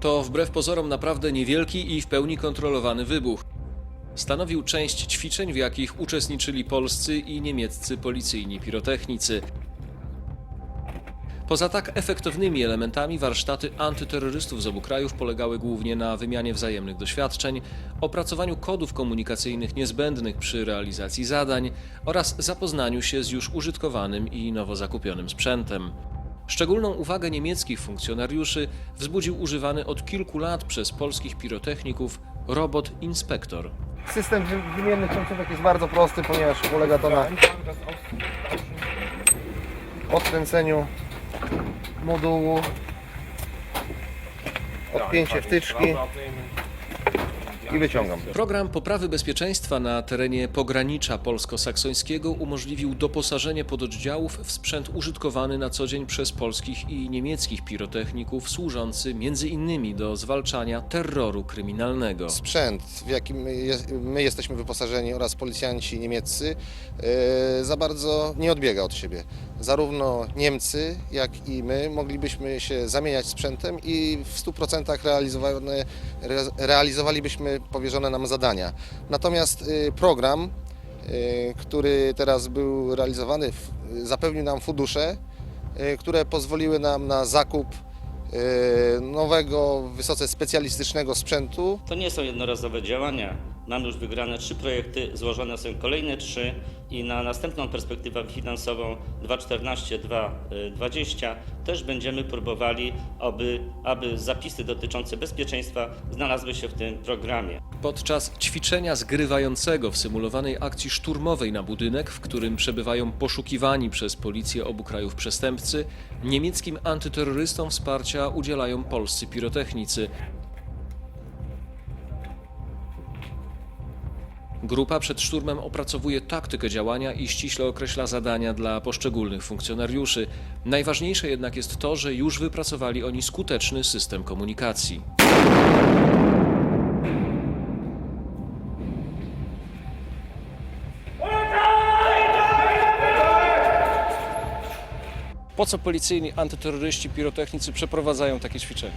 To wbrew pozorom naprawdę niewielki i w pełni kontrolowany wybuch. Stanowił część ćwiczeń, w jakich uczestniczyli polscy i niemieccy policyjni pirotechnicy. Poza tak efektownymi elementami warsztaty antyterrorystów z obu krajów polegały głównie na wymianie wzajemnych doświadczeń, opracowaniu kodów komunikacyjnych niezbędnych przy realizacji zadań oraz zapoznaniu się z już użytkowanym i nowo zakupionym sprzętem. Szczególną uwagę niemieckich funkcjonariuszy wzbudził używany od kilku lat przez polskich pirotechników robot Inspektor. System wy- wymiennych końcówek jest bardzo prosty, ponieważ polega to na odkręceniu modułu, odpięcie wtyczki i wyciągam. Program poprawy bezpieczeństwa na terenie pogranicza polsko-saksońskiego umożliwił doposażenie pododdziałów w sprzęt użytkowany na co dzień przez polskich i niemieckich pirotechników, służący między innymi do zwalczania terroru kryminalnego. sprzęt, w jakim my jest- my jesteśmy wyposażeni oraz policjanci niemieccy e, za bardzo nie odbiega od siebie. Zarówno Niemcy, jak i my moglibyśmy się zamieniać sprzętem i w 100% realizowane, re, realizowalibyśmy powierzone nam zadania. Natomiast e, program, e, który teraz był realizowany, zapewnił nam fundusze, e, które pozwoliły nam na zakup nowego, wysoce specjalistycznego sprzętu, To nie są jednorazowe działania. Mamy już wygrane trzy projekty, złożone są kolejne trzy i na następną perspektywę finansową 2014-2020 też będziemy próbowali, aby, aby zapisy dotyczące bezpieczeństwa znalazły się w tym programie. Podczas ćwiczenia zgrywającego w symulowanej akcji szturmowej na budynek, w którym przebywają poszukiwani przez policję obu krajów przestępcy, niemieckim antyterrorystom wsparcia udzielają polscy pirotechnicy. Grupa przed szturmem opracowuje taktykę działania i ściśle określa zadania dla poszczególnych funkcjonariuszy. Najważniejsze jednak jest to, że już wypracowali oni skuteczny system komunikacji. Po co policyjni antyterroryści, pirotechnicy przeprowadzają takie ćwiczenia?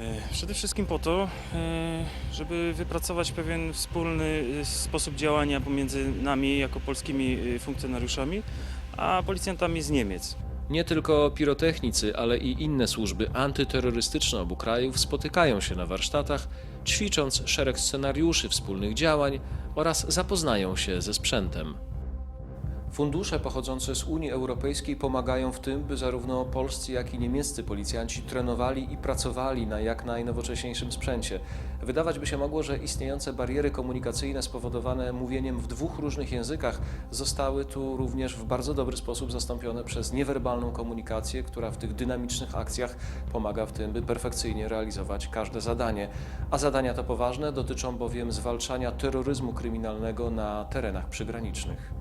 E, Przede wszystkim po to, e, żeby wypracować pewien wspólny e, sposób działania pomiędzy nami jako polskimi funkcjonariuszami, a policjantami z Niemiec. Nie tylko pirotechnicy, ale i inne służby antyterrorystyczne obu krajów spotykają się na warsztatach, ćwicząc szereg scenariuszy wspólnych działań oraz zapoznają się ze sprzętem. Fundusze pochodzące z Unii Europejskiej pomagają w tym, by zarówno polscy, jak i niemieccy policjanci trenowali i pracowali na jak najnowocześniejszym sprzęcie. Wydawać by się mogło, że istniejące bariery komunikacyjne spowodowane mówieniem w dwóch różnych językach zostały tu również w bardzo dobry sposób zastąpione przez niewerbalną komunikację, która w tych dynamicznych akcjach pomaga w tym, by perfekcyjnie realizować każde zadanie. A zadania to poważne, dotyczą bowiem zwalczania terroryzmu kryminalnego na terenach przygranicznych.